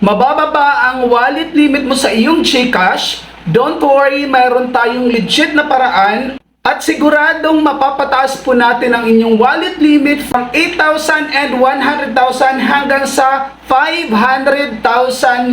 mabababa ang wallet limit mo sa iyong GCash, don't worry, mayroon tayong legit na paraan at siguradong mapapataas po natin ang inyong wallet limit from 8,000 and 100,000 hanggang sa 500,000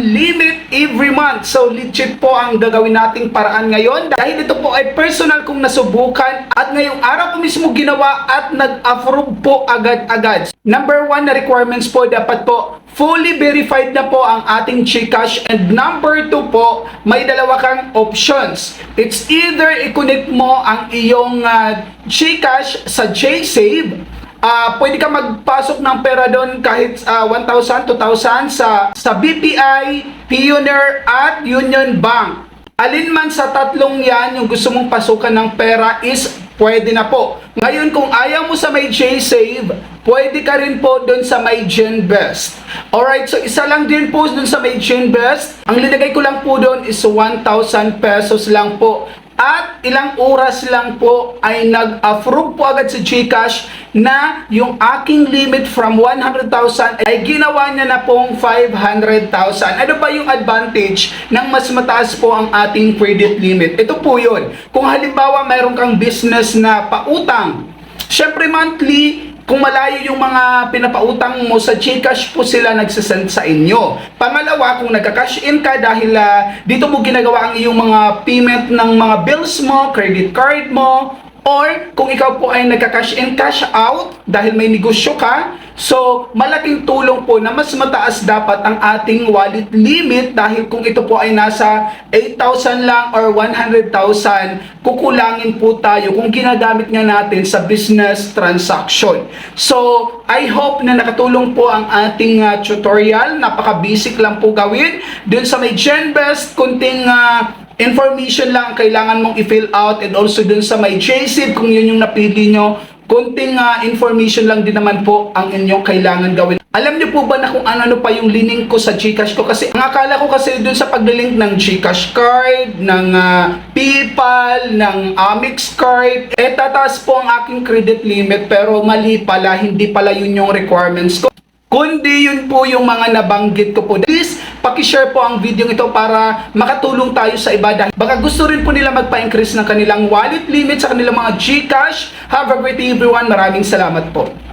limit every month. So legit po ang gagawin nating paraan ngayon dahil ito po ay personal kong nasubukan at ngayong araw po mismo ginawa at nag-approve po agad-agad. Number one na requirements po dapat po fully verified na po ang ating Gcash and number two po may dalawa kang options. It's either i-connect mo ang iyong uh, Gcash sa JSave Ah, pwede ka magpasok ng pera doon kahit ah, 1,000, 2,000 sa sa BPI, Pioneer at Union Bank. Alin man sa tatlong yan yung gusto mong pasukan ng pera is pwede na po. Ngayon kung ayaw mo sa may J-Save, pwede ka rin po doon sa may GenBest. Alright, so isa lang din po doon sa may GenBest. Ang linagay ko lang po doon is 1,000 pesos lang po. At ilang oras lang po ay nag-approve po agad sa GCash na yung aking limit from 100,000 ay ginawa niya na pong 500,000. Ano ba yung advantage ng mas mataas po ang ating credit limit? Ito po yun. Kung halimbawa mayroon kang business na pautang, syempre monthly, kung malayo yung mga pinapautang mo sa GCash po sila nagsasend sa inyo. Pangalawa, kung nagka-cash in ka dahil ah, dito mo ginagawa ang iyong mga payment ng mga bills mo, credit card mo, or kung ikaw po ay nagka-cash in, cash out dahil may negosyo ka, so malaking tulong po na mas mataas dapat ang ating wallet limit dahil kung ito po ay nasa 8,000 lang or 100,000, kukulangin po tayo kung ginagamit nga natin sa business transaction. So, I hope na nakatulong po ang ating ah, tutorial. Napaka-basic lang po gawin. Dun sa may GenBest, kunting ah, information lang ang kailangan mong i-fill out and also dun sa may JSIP kung yun yung napili nyo, kunting ah, information lang din naman po ang inyong kailangan gawin. Alam niyo po ba na kung ano-ano pa yung lining ko sa Gcash ko? Kasi ang akala ko kasi dun sa paglilink ng Gcash card, ng ah, PayPal, ng Amex card, eh tataas po ang aking credit limit pero mali pala, hindi pala yun yung requirements ko. Kundi yun po yung mga nabanggit ko po. Please, pakishare po ang video ito para makatulong tayo sa iba. Dahil baka gusto rin po nila magpa-increase ng kanilang wallet limit sa kanilang mga Gcash. Have a great day everyone. Maraming salamat po.